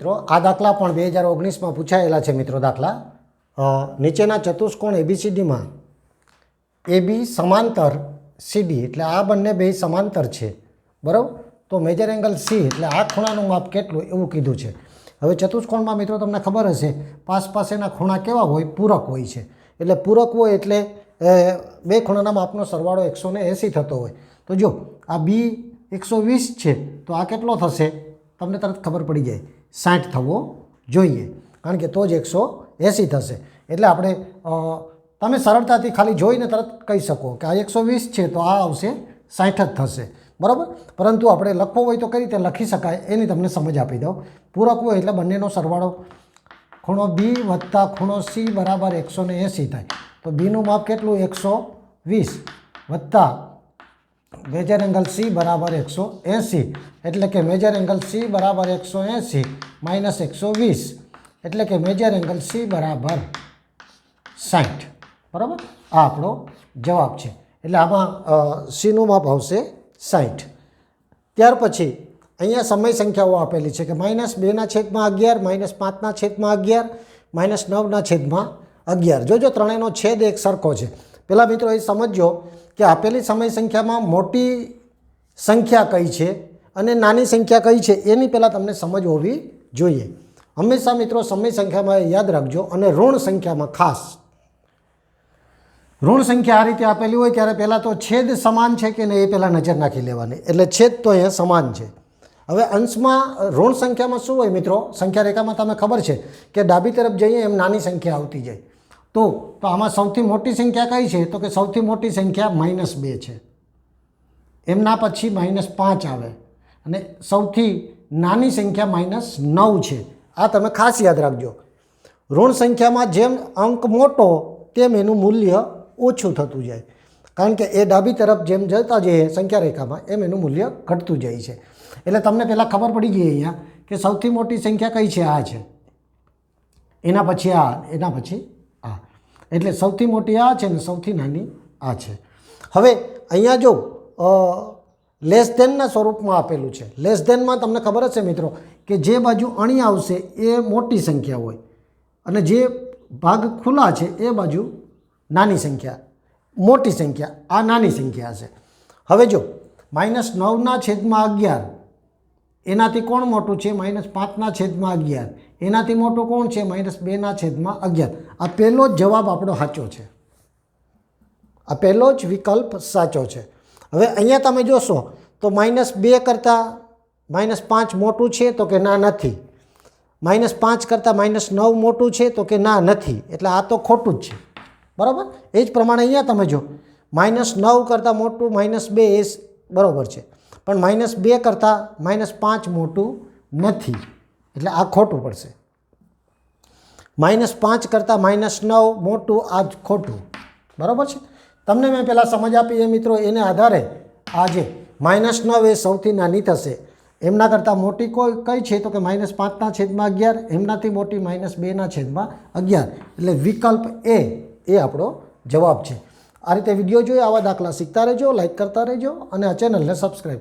મિત્રો, આ દાખલા પણ બે હજાર ઓગણીસમાં પૂછાયેલા છે મિત્રો દાખલા. નીચેના ચતુષ્કોણ એબીસીડીમાં એ બી સમાંતર સીડી એટલે આ બંને બે સમાંતર છે. બરાબર? તો મેજર એંગલ સી એટલે આ ખૂણાનું માપ કેટલું એવું કીધું છે. હવે ચતુષ્કોણમાં મિત્રો તમને ખબર હશે, પાસ પાસેના ખૂણા કેવા હોય? પૂરક હોય છે. એટલે પૂરક હોય એટલે બે ખૂણાના માપનો સરવાળો એકસો ને એંસી થતો હોય. તો જો, આ બી એકસો વીસ છે, તો આ કેટલો થશે? તમને તરત ખબર પડી જાય. સાઠ થવો જોઈએ. કારણ કે તો જ એકસો એંસી થશે. એટલે આપણે તમે સરળતાથી ખાલી જોઈને તરત કહી શકો કે આ એકસો વીસ છે તો આ આવશે સાઠ જ થશે. બરાબર? પરંતુ આપણે લખવો હોય તો કઈ રીતે લખી શકાય એની તમને સમજ આપી દઉં. પૂરક હોય એટલે બંનેનો સરવાળો ખૂણો બી વત્તા ખૂણો સી બરાબર એકસો ને એંસી થાય. તો બીનું માપ કેટલું? એકસો વીસ વત્તા મેજર એંગલ સી બરાબર એકસો એંસી. એટલે કે મેજર એંગલ સી બરાબર એકસો એંસી માઇનસ એકસો વીસ. એટલે કે મેજર એંગલ સી બરાબર સાઠ બરાબર? આ આપણો જવાબ છે. એટલે આમાં સીનું માપ આવશે સાઠ ત્યાર પછી અહીંયા સમય સંખ્યાઓ આપેલી છે કે માઇનસ બેના છેદમાં અગિયાર માઇનસ પાંચના છેદમાં અગિયાર માઇનસ નવના છેદમાં અગિયાર. જોજો ત્રણેયનો છેદ એક સરખો છે. પહેલાં મિત્રો એ સમજો કે આપેલી સમય સંખ્યામાં મોટી સંખ્યા કઈ છે અને નાની સંખ્યા કઈ છે એની પહેલાં તમને સમજ હોવી જોઈએ. હંમેશા મિત્રો સમય સંખ્યામાં યાદ રાખજો અને ઋણ સંખ્યામાં ખાસ. ઋણ સંખ્યા આ રીતે આપેલી હોય ત્યારે પહેલાં તો છેદ સમાન છે કે નહીં એ પહેલાં નજર નાખી લેવાની. એટલે છેદ તો અહીંયા સમાન છે. હવે અંશમાં ઋણ સંખ્યામાં શું હોય મિત્રો? સંખ્યા રેખામાં તમે ખબર છે કે ડાબી તરફ જઈએ એમ નાની સંખ્યા આવતી જાય. તો તો આમાં સૌથી મોટી સંખ્યા કઈ છે? તો કે સૌથી મોટી સંખ્યા માઇનસ બે છે. એમના પછી માઇનસ પાંચ આવે. અને સૌથી નાની સંખ્યા માઇનસ નવ છે. આ તમે ખાસ યાદ રાખજો. ઋણ સંખ્યામાં જેમ અંક મોટો, તેમ એનું મૂલ્ય ઓછું થતું જાય. કારણ કે એ ડાબી તરફ જેમ જતા જઈએ સંખ્યા રેખામાં, એમ એનું મૂલ્ય ઘટતું જાય છે. એટલે તમને પહેલાં ખબર પડી ગઈ અહીંયા કે સૌથી મોટી સંખ્યા કઈ છે? આ છે. એના પછી આ, એના પછી એટલે સૌથી મોટી આ છે ને સૌથી નાની આ છે. હવે અહીંયા જો લેસ ધેનના સ્વરૂપમાં આપેલું છે. લેસ ધેનમાં તમને ખબર હશે મિત્રો કે જે બાજુ અણી આવશે એ મોટી સંખ્યા હોય અને જે ભાગ ખુલ્લા છે એ બાજુ નાની સંખ્યા, મોટી સંખ્યા, આ નાની સંખ્યા છે. હવે જો માઇનસ નવના છેદમાં અગિયાર એનાથી કોણ મોટું છે? માઇનસ પાંચના છેદમાં અગિયાર. એનાથી મોટું કોણ છે? માઇનસ બેના છેદમાં અગિયાર. આ પહેલો જ જવાબ આપણો સાચો છે. આ પહેલો જ વિકલ્પ સાચો છે. હવે અહીંયા તમે જોશો, તો માઇનસ બે કરતાં માઇનસ પાંચ મોટું છે તો કે ના નથી. માઇનસ પાંચ કરતાં માઇનસ નવ મોટું છે તો કે ના નથી. એટલે આ તો ખોટું જ છે. બરાબર? એ જ પ્રમાણે અહીંયા તમે જો, માઇનસ નવ કરતાં મોટું માઇનસ બે એ બરાબર છે. પણ માઇનસ બે કરતાં માઇનસ પાંચ મોટું નથી. એટલે આ ખોટું પડશે. માઇનસ પાંચ કરતાં માઇનસ નવ મોટું આ જ ખોટું. બરાબર છે? તમને મેં પહેલાં સમજ આપી એ મિત્રો, એને આધારે આ જે માઇનસ નવ એ સૌથી નાની થશે. એમના કરતાં મોટી કોઈ કઈ છે? તો કે માઇનસ પાંચના છેદમાં અગિયાર, એમનાથી મોટી માઇનસ બેના છેદમાં અગિયાર. એટલે વિકલ્પ એ એ આપણો જવાબ છે. આ રીતે વીડિયો જોઈએ આવા દાખલા શીખતા રહેજો લાઇક કરતા રહેજો અને આ ચેનલને સબસ્ક્રાઈબ